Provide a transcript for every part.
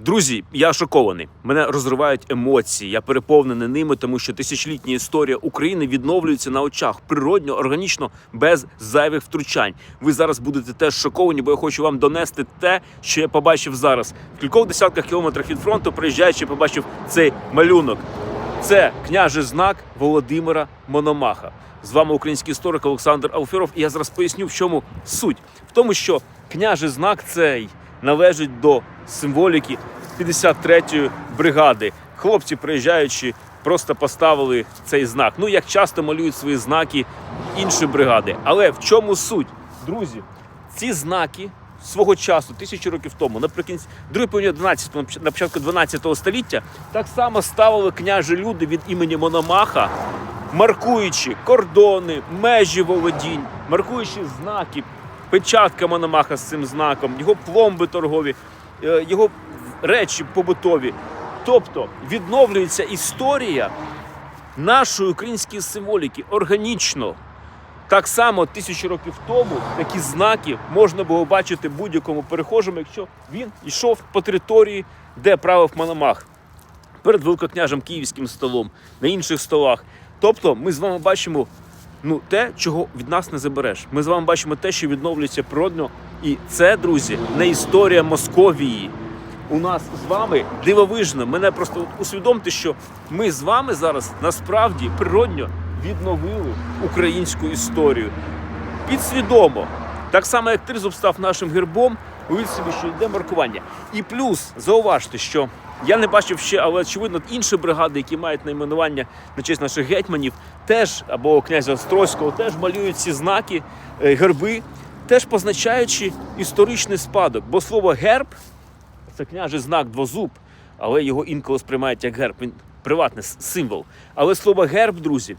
Друзі, я шокований. Мене розривають емоції. Я переповнений ними, тому що тисячолітня історія України відновлюється на очах природньо, органічно, без зайвих втручань. Ви зараз будете теж шоковані, бо я хочу вам донести те, що я побачив зараз. В кількох десятках кілометрах від фронту, приїжджаючи, побачив цей малюнок. Це княжий знак Володимира Мономаха. З вами український історик Олександр Алферов. І я зараз поясню, в чому суть. В тому, що княжий знак цей належить до символіки 53-ї бригади. Хлопці, приїжджаючи, просто поставили цей знак. Ну, як часто малюють свої знаки інші бригади. Але в чому суть? Друзі, ці знаки свого часу, тисячі років тому, наприкінці другої половини 11 на початку 12 століття, так само ставили княжі люди від імені Мономаха, маркуючи кордони, межі володінь, маркуючи знаки, печатка Мономаха з цим знаком, його пломби торгові, е, його речі побутові. Тобто відновлюється історія нашої української символіки органічно. Так само тисячу років тому такі знаки можна було бачити будь-якому перехожому, якщо він йшов по території, де правив Мономах перед великокняжем київським столом, на інших столах. Тобто, ми з вами бачимо ну, те, чого від нас не забереш. Ми з вами бачимо те, що відновлюється природно. І це, друзі, не історія Московії. У нас з вами дивовижно. Мене просто усвідомте, що ми з вами зараз насправді природньо відновили українську історію. Підсвідомо. Так само, як тризуб став нашим гербом, уявіть собі, що йде маркування. І плюс зауважте, що я не бачив ще, але очевидно, інші бригади, які мають найменування на честь наших гетьманів, теж або князя Острозького, теж малюють ці знаки, е, герби, теж позначаючи історичний спадок. Бо слово герб це княжий знак двозуб, але його інколи сприймають як герб. Він приватний символ. Але слово герб, друзі,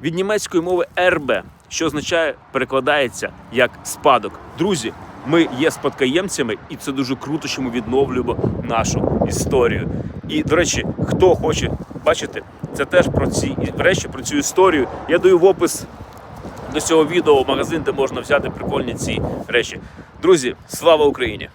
від німецької мови ербе, що означає, перекладається як спадок. Друзі, ми є спадкоємцями, і це дуже круто, що ми відновлюємо нашу історію. І, до речі, хто хоче бачити, це теж про ці речі, про цю історію. Я даю в опис до цього відео магазин, де можна взяти прикольні ці речі. Друзі, слава Україні!